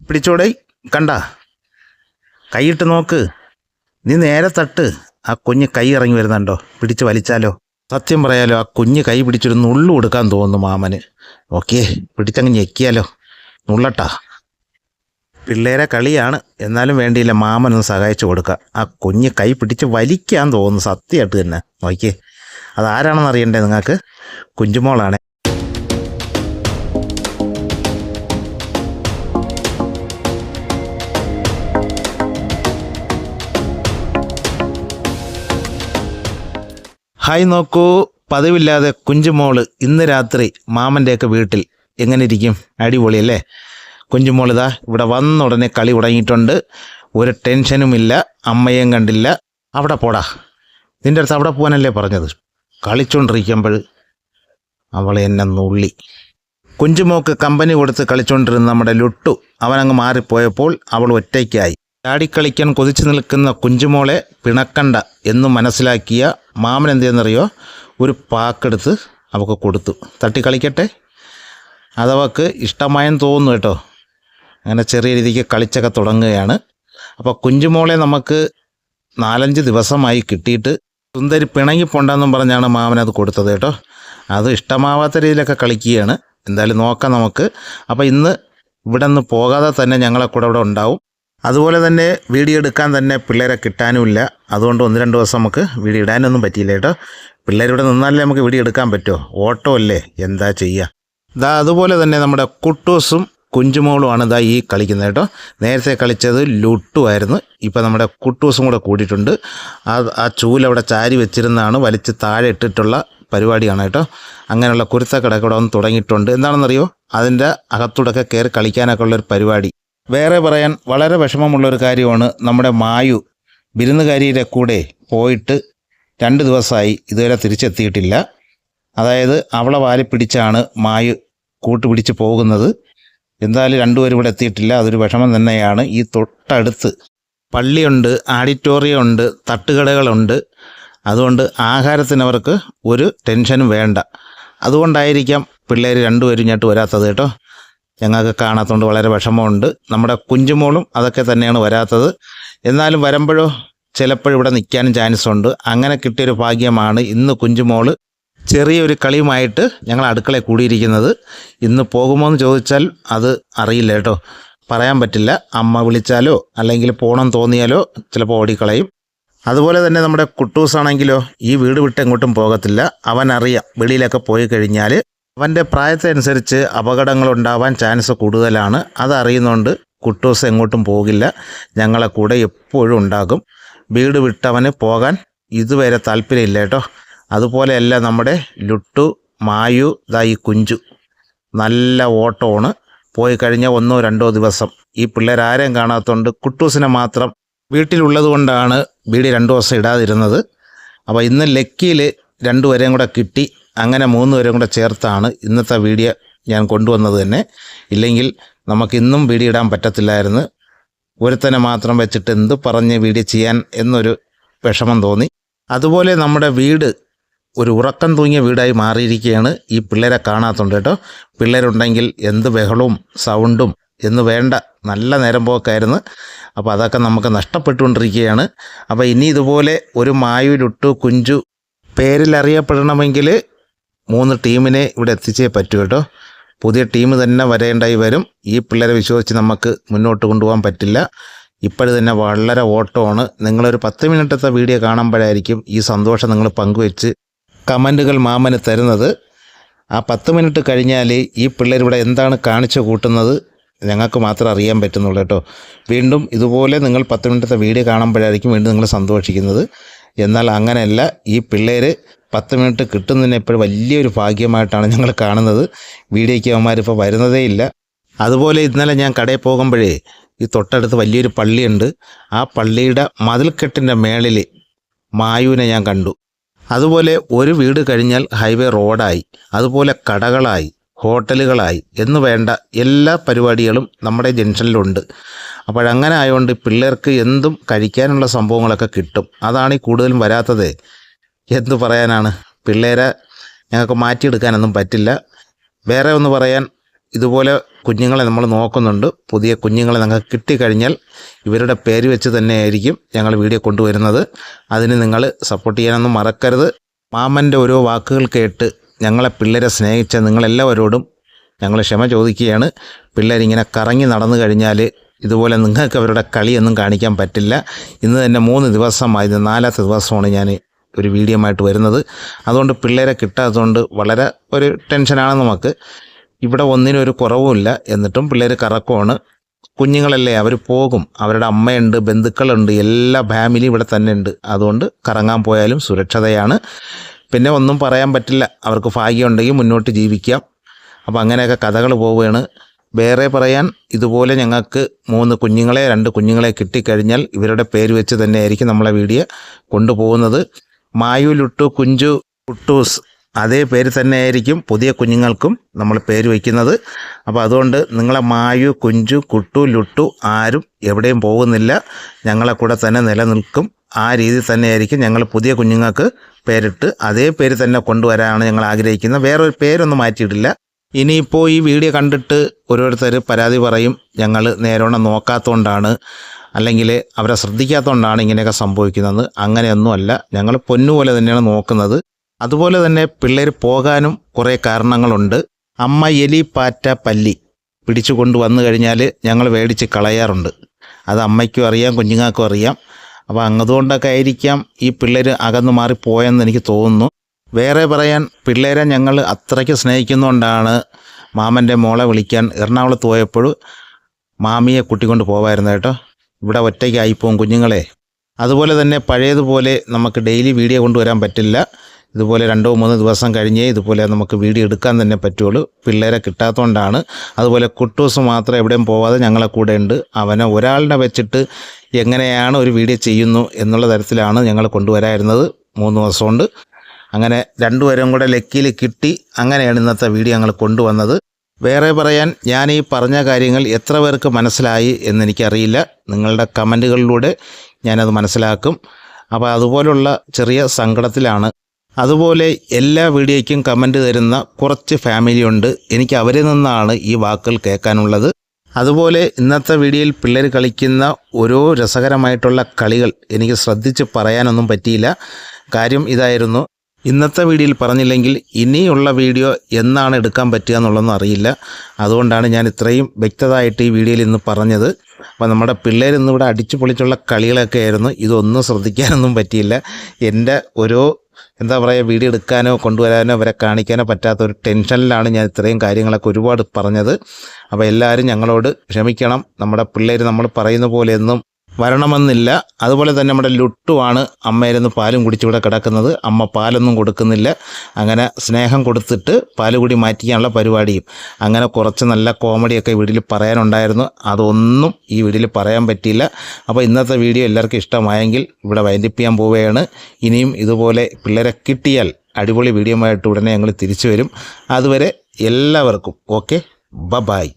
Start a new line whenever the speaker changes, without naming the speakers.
പിടിച്ചോടേ. കണ്ട? കൈയിട്ട് നോക്ക്. നീ നേരെ തട്ട്. ആ കുഞ്ഞ് കൈ ഇറങ്ങി വരുന്നുണ്ടോ? പിടിച്ച് വലിച്ചാലോ? സത്യം പറയാലോ ആ കുഞ്ഞ് കൈ പിടിച്ചൊരു നുള്ളു കൊടുക്കാൻ തോന്നുന്നു മാമന്. ഓക്കെ പിടിച്ചങ്ങ് ഞെക്കിയാലോ? നുള്ളട്ടാ. പിള്ളേരെ കളിയാണ്. എന്നാലും വേണ്ടിയില്ല മാമനൊന്ന് സഹായിച്ചു കൊടുക്കുക ആ കുഞ്ഞ് കൈ പിടിച്ച് വലിക്കാൻ തോന്നുന്നു സത്യമായിട്ട് തന്നെ. നോക്കിയേ. അതാരാണെന്ന് അറിയണ്ടേ നിങ്ങൾക്ക്? കുഞ്ചുമോളാണ്. ഹായ് നോക്കൂ. പതിവില്ലാതെ കുഞ്ചുമോൾ ഇന്ന് രാത്രി മാമന്റെയൊക്കെ വീട്ടിൽ എങ്ങനെ ഇരിക്കും അടിപൊളിയല്ലേ? കുഞ്ചുമോൾ ഇതാ ഇവിടെ വന്ന ഉടനെ കളി തുടങ്ങിയിട്ടുണ്ട്. ഒരു ടെൻഷനുമില്ല അമ്മയും കണ്ടില്ല. അവിടെ പോടാ. നിന്റെ അടുത്ത് അവിടെ പോകാനല്ലേ പറഞ്ഞത്? കളിച്ചോണ്ടിരിക്കുമ്പോൾ അവളെ എന്നെ നുള്ളി. കുഞ്ചുമോക്ക് കമ്പനി കൊടുത്ത് കളിച്ചുകൊണ്ടിരുന്ന നമ്മുടെ ലുട്ടു അവനങ്ങ് മാറിപ്പോയപ്പോൾ അവൾ ഒറ്റയ്ക്കായി. ചാടിക്കളിക്കാൻ കൊതിച്ചു നിൽക്കുന്ന കുഞ്ചുമോളെ പിണക്കണ്ട എന്ന് മനസ്സിലാക്കിയ മാമൻ എന്തെന്നറിയോ? ഒരു പാക്കെടുത്ത് അവൾക്ക് കൊടുത്തു. തട്ടിക്കളിക്കട്ടെ അതവക്ക് ഇഷ്ടമായെന്ന് തോന്നുന്നു കേട്ടോ. അങ്ങനെ ചെറിയ രീതിക്ക് കളിച്ചൊക്കെ തുടങ്ങുകയാണ്. അപ്പോൾ കുഞ്ചുമോളെ നമുക്ക് നാലഞ്ച് ദിവസമായി കിട്ടിയിട്ട് സുന്ദരി പിണങ്ങിപ്പോണ്ടെന്നും പറഞ്ഞാണ് മാമൻ അത് കൊടുത്തത് കേട്ടോ. അത് ഇഷ്ടമാവാത്ത രീതിയിലൊക്കെ കളിക്കുകയാണ്. എന്തായാലും നോക്കാം നമുക്ക്. അപ്പോൾ ഇന്ന് ഇവിടെ നിന്ന് പോകാതെ തന്നെ ഞങ്ങളെ കൂടെ ഇവിടെ ഉണ്ടാവും. അതുപോലെ തന്നെ വീഡിയോ എടുക്കാൻ തന്നെ പിള്ളേരെ കിട്ടാനുമില്ല. അതുകൊണ്ട് ഒന്ന് രണ്ട് ദിവസം നമുക്ക് വീഡിയോ ഇടാനൊന്നും പറ്റിയില്ല കേട്ടോ. പിള്ളേരിവിടെ നിന്നാലേ നമുക്ക് വീഡിയോ എടുക്കാൻ പറ്റുമോ ഓട്ടോ അല്ലേ? എന്താ ചെയ്യുക ഇതാ അതുപോലെ തന്നെ നമ്മുടെ കുട്ടൂസും കുഞ്ചുമോളുമാണ് ഇതാ ഈ കളിക്കുന്നത് കേട്ടോ. നേരത്തെ കളിച്ചത് ലുട്ടുമായിരുന്നു ഇപ്പം നമ്മുടെ കുട്ടൂസും കൂടെ കൂടിയിട്ടുണ്ട്. ആ ആ ചൂലവിടെ ചാരി വെച്ചിരുന്നാണ് വലിച്ച് താഴെ ഇട്ടിട്ടുള്ള പരിപാടിയാണ് കേട്ടോ. അങ്ങനെയുള്ള കുരുത്തക്കടക്കൂടെ ഒന്ന് തുടങ്ങിയിട്ടുണ്ട്. എന്താണെന്നറിയോ? അതിന്റെ അകത്തൂടൊക്കെ കയറി കളിക്കാനൊക്കെ ഉള്ളൊരു പരിപാടി. വേറെ പറയാൻ വളരെ വിഷമമുള്ളൊരു കാര്യമാണ് നമ്മുടെ മായു വിരുന്നുകാരിയുടെ കൂടെ പോയിട്ട് രണ്ട് ദിവസമായി ഇതുവരെ തിരിച്ചെത്തിയിട്ടില്ല. അതായത് അവളെ വാലി പിടിച്ചാണ് മായു കൂട്ടുപിടിച്ച് പോകുന്നത്. എന്തായാലും രണ്ടുപേരും ഇവിടെ എത്തിയിട്ടില്ല. അതൊരു വിഷമം തന്നെയാണ്. ഈ തൊട്ടടുത്ത് പള്ളിയുണ്ട് ആഡിറ്റോറിയം ഉണ്ട് തട്ടുകടകളുണ്ട്. അതുകൊണ്ട് ആഹാരത്തിന് അവർക്ക് ഒരു ടെൻഷനും വേണ്ട. അതുകൊണ്ടായിരിക്കാം പിള്ളേർ രണ്ടുപേരും ഇങ്ങോട്ട് വരാത്തത് കേട്ടോ. ഞങ്ങൾക്ക് കാണാത്തതുകൊണ്ട് വളരെ വിഷമമുണ്ട്. നമ്മുടെ കുഞ്ചുമോളും അതൊക്കെ തന്നെയാണ് വരാത്തത്. എന്നാലും വരുമ്പോഴോ ചിലപ്പോഴും ഇവിടെ നിൽക്കാനും ചാൻസ് ഉണ്ട്. അങ്ങനെ കിട്ടിയൊരു ഭാഗ്യമാണ് ഇന്ന് കുഞ്ചുമോൾ ചെറിയൊരു കളിയുമായിട്ട് ഞങ്ങൾ അടുക്കളയിൽ കൂടിയിരിക്കുന്നത്. ഇന്ന് പോകുമോ എന്ന് ചോദിച്ചാൽ അത് അറിയില്ല കേട്ടോ. പറയാൻ പറ്റില്ല. അമ്മ വിളിച്ചാലോ അല്ലെങ്കിൽ പോകണം തോന്നിയാലോ ചിലപ്പോൾ ഓടിക്കളയും. അതുപോലെ തന്നെ നമ്മുടെ കുട്ടൂസാണെങ്കിലോ ഈ വീട് വിട്ട് എങ്ങോട്ടും പോകത്തില്ല. അവൻ വെളിയിലൊക്കെ പോയി കഴിഞ്ഞാൽ അവന്റെ പ്രായത്തിനനുസരിച്ച് അപകടങ്ങൾ ഉണ്ടാവാൻ ചാൻസ് കൂടുതലാണ്. അതറിയുന്നതുകൊണ്ട് കുട്ടൂസ് എങ്ങോട്ടും പോകില്ല. ഞങ്ങളെ കൂടെ എപ്പോഴും ഉണ്ടാകും. വീട് വിട്ടവന് പോകാൻ ഇതുവരെ താല്പര്യമില്ല കേട്ടോ. അതുപോലെയല്ല നമ്മുടെ ലുട്ടു മായു ദായി കുഞ്ചു. നല്ല ഓട്ടമാണ്. പോയി കഴിഞ്ഞ ഒന്നോ രണ്ടോ ദിവസം. ഈ പിള്ളേരാരെയും കാണാത്തതുകൊണ്ട് കുട്ടൂസിനെ മാത്രം വീട്ടിലുള്ളത് കൊണ്ടാണ് വീട് രണ്ടു ദിവസം ഇടാതിരുന്നത്. അപ്പോൾ ഇന്ന് ലക്കിയിൽ രണ്ടുപേരെയും കൂടെ കിട്ടി. അങ്ങനെ മൂന്ന് പേരും കൂടെ ചേർത്താണ് ഇന്നത്തെ വീഡിയോ ഞാൻ കൊണ്ടുവന്നത് തന്നെ. ഇല്ലെങ്കിൽ നമുക്ക് ഇന്നും വീഡിയോ ഇടാൻ പറ്റത്തില്ലായിരുന്നു. ഒരുത്തനെ മാത്രം വെച്ചിട്ട് എന്ത് പറഞ്ഞ് വീഡിയോ ചെയ്യാൻ എന്നൊരു വിഷമം തോന്നി. അതുപോലെ നമ്മുടെ വീട് ഒരു ഉറക്കം തൂങ്ങിയ വീടായി മാറിയിരിക്കുകയാണ്. ഈ പിള്ളേരെ കാണാത്തുണ്ട് കേട്ടോ. പിള്ളേരുണ്ടെങ്കിൽ എന്ത് ബഹളവും സൗണ്ടും എന്ന് വേണ്ട. നല്ല നേരം പോക്കായിരുന്നു. അപ്പോൾ അതൊക്കെ നമുക്ക് നഷ്ടപ്പെട്ടുകൊണ്ടിരിക്കുകയാണ്. അപ്പോൾ ഇനി ഇതുപോലെ ഒരു മായുരുട്ടു കുഞ്ചു പേരിൽ അറിയപ്പെടണമെങ്കിൽ മൂന്ന് ടീമിനെ ഇവിടെ എത്തിച്ചേ പറ്റൂ കേട്ടോ. പുതിയ ടീം തന്നെ വരേണ്ടായി വരും. ഈ പിള്ളേരെ വിശ്വസിച്ച് നമുക്ക് മുന്നോട്ട് കൊണ്ടുപോകാൻ പറ്റില്ല. ഇപ്പോഴും തന്നെ വളരെ ഓട്ടമാണ്. നിങ്ങളൊരു പത്ത് മിനിറ്റത്തെ വീഡിയോ കാണുമ്പോഴായിരിക്കും ഈ സന്തോഷം നിങ്ങൾ പങ്കുവെച്ച് കമന്റുകൾ മാമന് തരുന്നത്. ആ പത്ത് മിനിറ്റ് കഴിഞ്ഞാൽ ഈ പിള്ളേർ ഇവിടെ എന്താണ് കാണിച്ചു കൂട്ടുന്നത് ഞങ്ങൾക്ക് മാത്രം അറിയാൻ പറ്റുന്നുള്ളൂ കേട്ടോ. വീണ്ടും ഇതുപോലെ നിങ്ങൾ പത്ത് മിനിറ്റത്തെ വീഡിയോ കാണുമ്പോഴായിരിക്കും വീണ്ടും നിങ്ങൾ സന്തോഷിക്കുന്നത്. എന്നാൽ അങ്ങനെയല്ല. ഈ പിള്ളേർ പത്ത് മിനിറ്റ് കിട്ടുന്നതിന് എപ്പോഴും വലിയൊരു ഭാഗ്യമായിട്ടാണ് ഞങ്ങൾ കാണുന്നത്. വീഡിയോയ്ക്ക് അവന്മാരിപ്പോൾ വരുന്നതേ ഇല്ല. അതുപോലെ ഇന്നലെ ഞാൻ കടയിൽ പോകുമ്പോഴേ ഈ തൊട്ടടുത്ത് വലിയൊരു പള്ളിയുണ്ട്. ആ പള്ളിയുടെ മതിൽക്കെട്ടിന്റെ മേളിൽ മായുവിനെ ഞാൻ കണ്ടു. അതുപോലെ ഒരു വീട് കഴിഞ്ഞാൽ ഹൈവേ റോഡായി. അതുപോലെ കടകളായി ഹോട്ടലുകളായി എന്ന് വേണ്ട എല്ലാ പരിപാടികളും നമ്മുടെ ജംഗ്ഷനിലുണ്ട്. അപ്പോഴങ്ങനെ ആയതുകൊണ്ട് പിള്ളേർക്ക് എന്തും കഴിക്കാനുള്ള സംഭവങ്ങളൊക്കെ കിട്ടും. അതാണ് ഈ കൂടുതലും വരാത്തത്. എന്ത് പറയാനാണ്? പിള്ളേരെ ഞങ്ങൾക്ക് മാറ്റിയെടുക്കാനൊന്നും പറ്റില്ല. വേറെ ഒന്ന് പറയാൻ ഇതുപോലെ കുഞ്ഞുങ്ങളെ നമ്മൾ നോക്കുന്നുണ്ട്. പുതിയ കുഞ്ഞുങ്ങളെ ഞങ്ങൾക്ക് കിട്ടിക്കഴിഞ്ഞാൽ ഇവരുടെ പേര് വെച്ച് തന്നെയായിരിക്കും ഞങ്ങൾ വീഡിയോ കൊണ്ടുവരുന്നത്. അതിന് നിങ്ങൾ സപ്പോർട്ട് ചെയ്യാനൊന്നും മറക്കരുത്. മാമന്റെ ഓരോ വാക്കുകൾ കേട്ട് ഞങ്ങളെ പിള്ളേരെ സ്നേഹിച്ച നിങ്ങളെല്ലാവരോടും ഞങ്ങൾ ക്ഷമ ചോദിക്കുകയാണ്. പിള്ളേരിങ്ങനെ കറങ്ങി നടന്നു കഴിഞ്ഞാൽ ഇതുപോലെ നിങ്ങൾക്ക് അവരുടെ കളിയൊന്നും കാണിക്കാൻ പറ്റില്ല. ഇന്ന് തന്നെ മൂന്ന് ദിവസമായി നാലാമത്തെ ദിവസമാണ് ഞാൻ ഒരു വീഡിയോ ആയിട്ട് വരുന്നത്. അതുകൊണ്ട് പിള്ളേരെ കിട്ടാത്തതുകൊണ്ട് വളരെ ഒരു ടെൻഷനാണ് നമുക്ക്. ഇവിടെ ഒന്നിനും ഒരു കുറവുമില്ല. എന്നിട്ടും പിള്ളേർ കറക്കമാണ് കുഞ്ഞുങ്ങളല്ലേ അവർ പോകും. അവരുടെ അമ്മയുണ്ട് ബന്ധുക്കളുണ്ട് എല്ലാ ഫാമിലിയും ഇവിടെ തന്നെ ഉണ്ട് അതുകൊണ്ട് കറങ്ങാൻ പോയാലും സുരക്ഷതയാണ്. പിന്നെ ഒന്നും പറയാൻ പറ്റില്ല. അവർക്ക് ഭാഗ്യമുണ്ടെങ്കിൽ മുന്നോട്ട് ജീവിക്കാം. അപ്പോൾ അങ്ങനെയൊക്കെ കഥകൾ പോവുകയാണ്. വേറെ പറയാൻ ഇതുപോലെ ഞങ്ങൾക്ക് മൂന്ന് കുഞ്ഞുങ്ങളെ രണ്ട് കുഞ്ഞുങ്ങളെ കിട്ടിക്കഴിഞ്ഞാൽ ഇവരുടെ പേര് വെച്ച് തന്നെയായിരിക്കും നമ്മളെ വീഡിയോ കൊണ്ടുപോകുന്നത്. മായു ലുട്ടു കുഞ്ചു കുട്ടൂസ്. അതേ പേര് തന്നെയായിരിക്കും പുതിയ കുഞ്ഞുങ്ങൾക്കും നമ്മൾ പേര് വയ്ക്കുന്നത്. അപ്പോൾ അതുകൊണ്ട് നിങ്ങളെ മായു കുഞ്ചു കുട്ടു ലുട്ടു ആരും എവിടെയും പോകുന്നില്ല. ഞങ്ങളെ കൂടെ തന്നെ നിലനിൽക്കും. ആ രീതിയിൽ തന്നെയായിരിക്കും ഞങ്ങൾ പുതിയ കുഞ്ഞുങ്ങൾക്ക് പേരിട്ട് അതേ പേര് തന്നെ കൊണ്ടുവരാനാണ് ഞങ്ങൾ ആഗ്രഹിക്കുന്നത്. വേറൊരു പേരൊന്നും മാറ്റിയിട്ടില്ല. ഇനിയിപ്പോൾ ഈ വീഡിയോ കണ്ടിട്ട് ഓരോരുത്തർ പരാതി പറയും. ഞങ്ങൾ നേരോണം നോക്കാത്തതുകൊണ്ടാണ് അല്ലെങ്കിൽ അവരെ ശ്രദ്ധിക്കാത്തതുകൊണ്ടാണ് ഇങ്ങനെയൊക്കെ സംഭവിക്കുന്നത് അങ്ങനെയൊന്നുമല്ല. ഞങ്ങൾ പൊന്നുപോലെ തന്നെയാണ് നോക്കുന്നത്. അതുപോലെ തന്നെ പിള്ളേർ പോകാനും കുറേ കാരണങ്ങളുണ്ട്. അമ്മ എലി പാറ്റ പല്ലി പിടിച്ചു കൊണ്ട് വന്നു കഴിഞ്ഞാൽ ഞങ്ങൾ മേടിച്ച് കളയാറുണ്ട്. അത് അമ്മയ്ക്കും അറിയാം കുഞ്ഞുങ്ങൾക്കും അറിയാം. അപ്പോൾ അങ്ങതുകൊണ്ടൊക്കെ ആയിരിക്കാം ഈ പിള്ളേർ അകന്നു മാറിപ്പോയെന്ന് എനിക്ക് തോന്നുന്നു. വേറെ പറയാൻ പിള്ളേരെ ഞങ്ങൾ അത്രയ്ക്ക് സ്നേഹിക്കുന്നതുകൊണ്ടാണ് മാമന്റെ മോളെ വിളിക്കാൻ എറണാകുളത്ത് പോയപ്പോൾ മാമിയെ കൂട്ടിക്കൊണ്ട് പോവായിരുന്നു കേട്ടോ. ഇവിടെ ഒറ്റയ്ക്കായിപ്പോവും കുഞ്ഞുങ്ങളെ. അതുപോലെ തന്നെ പഴയതുപോലെ നമുക്ക് ഡെയിലി വീഡിയോ കൊണ്ടുവരാൻ പറ്റില്ല. ഇതുപോലെ രണ്ടോ മൂന്നോ ദിവസം കഴിഞ്ഞേ ഇതുപോലെ നമുക്ക് വീഡിയോ എടുക്കാൻ തന്നെ പറ്റുള്ളൂ. പിള്ളേരെ കിട്ടാത്തതുകൊണ്ടാണ് അതുപോലെ കുട്ടൂസ് മാത്രം എവിടെയും പോവാതെ ഞങ്ങളെ കൂടെ ഉണ്ട്. അവനെ ഒരാളുടെ വെച്ചിട്ട് എങ്ങനെയാണ് ഒരു വീഡിയോ ചെയ്യുന്നു എന്നുള്ള തരത്തിലാണ് ഞങ്ങൾ കൊണ്ടുവരായിരുന്നത് മൂന്ന് ദിവസം കൊണ്ട്. അങ്ങനെ രണ്ടുപേരും കൂടെ ലക്കിയിൽ കിട്ടി. അങ്ങനെയാണ് ഇന്നത്തെ വീഡിയോ ഞങ്ങൾ കൊണ്ടുവന്നത്. വേറെ പറയാൻ ഞാൻ ഈ പറഞ്ഞ കാര്യങ്ങൾ എത്ര പേർക്ക് മനസ്സിലായി എന്നെനിക്കറിയില്ല. നിങ്ങളുടെ കമന്റുകളിലൂടെ ഞാനത് മനസ്സിലാക്കും. അപ്പോൾ അതുപോലുള്ള ചെറിയ സങ്കടത്തിലാണ്. അതുപോലെ എല്ലാ വീഡിയോയ്ക്കും കമന്റ് തരുന്ന കുറച്ച് ഫാമിലി ഉണ്ട്. എനിക്ക് അവരിൽ നിന്നാണ് ഈ വാക്കുകൾ കേൾക്കാനുള്ളത്. അതുപോലെ ഇന്നത്തെ വീഡിയോയിൽ പിള്ളേർ കളിക്കുന്ന ഓരോ രസകരമായിട്ടുള്ള കളികൾ എനിക്ക് ശ്രദ്ധിച്ച് പറയാനൊന്നും പറ്റിയില്ല. കാര്യം ഇതായിരുന്നു. ഇന്നത്തെ വീഡിയോയിൽ പറഞ്ഞില്ലെങ്കിൽ ഇനിയുള്ള വീഡിയോ എന്നാണ് എടുക്കാൻ പറ്റുക എന്നുള്ളതെന്ന് അറിയില്ല. അതുകൊണ്ടാണ് ഞാൻ ഇത്രയും വ്യക്തതായിട്ട് ഈ വീഡിയോയിൽ ഇന്ന് പറഞ്ഞത്. അപ്പോൾ നമ്മുടെ പിള്ളേർ ഇവിടെ അടിച്ചു പൊളിച്ചുള്ള കളികളൊക്കെ ആയിരുന്നു. ഇതൊന്നും ശ്രദ്ധിക്കാനൊന്നും പറ്റിയില്ല. എന്റെ ഓരോ എന്താ പറയുക വീഡിയോ എടുക്കാനോ കൊണ്ടുവരാനോ അവരെ കാണിക്കാനോ പറ്റാത്ത ഒരു ടെൻഷനിലാണ് ഞാൻ ഇത്രയും കാര്യങ്ങളൊക്കെ ഒരുപാട് പറഞ്ഞത്. അപ്പോൾ എല്ലാവരും ഞങ്ങളോട് ക്ഷമിക്കണം. നമ്മുടെ പിള്ളേർ നമ്മൾ പറയുന്ന പോലെയൊന്നും വരണമെന്നില്ല. അതുപോലെ തന്നെ നമ്മുടെ ലുട്ടുവാണ് അമ്മയിരുന്ന് പാലും കുടിച്ചിവിടെ കിടക്കുന്നത്. അമ്മ പാലൊന്നും കൊടുക്കുന്നില്ല. അങ്ങനെ സ്നേഹം കൊടുത്തിട്ട് പാൽ കൂടി മാറ്റിക്കാനുള്ള പരിപാടിയും. അങ്ങനെ കുറച്ച് നല്ല കോമഡിയൊക്കെ വീട്ടിൽ പറയാനുണ്ടായിരുന്നു. അതൊന്നും ഈ വീട്ടിൽ പറയാൻ പറ്റിയില്ല. അപ്പോൾ ഇന്നത്തെ വീഡിയോ എല്ലാവർക്കും ഇഷ്ടമായെങ്കിൽ ഇവിടെ വൈൻഡിപ്പ് പോവുകയാണ്. ഇനിയും ഇതുപോലെ പിള്ളേരെ കിട്ടിയാൽ അടിപൊളി വീഡിയോ ആയിട്ട് ഉടനെ ഞങ്ങൾ തിരിച്ചു വരും. അതുവരെ എല്ലാവർക്കും ഓക്കെ? ബ ബായ്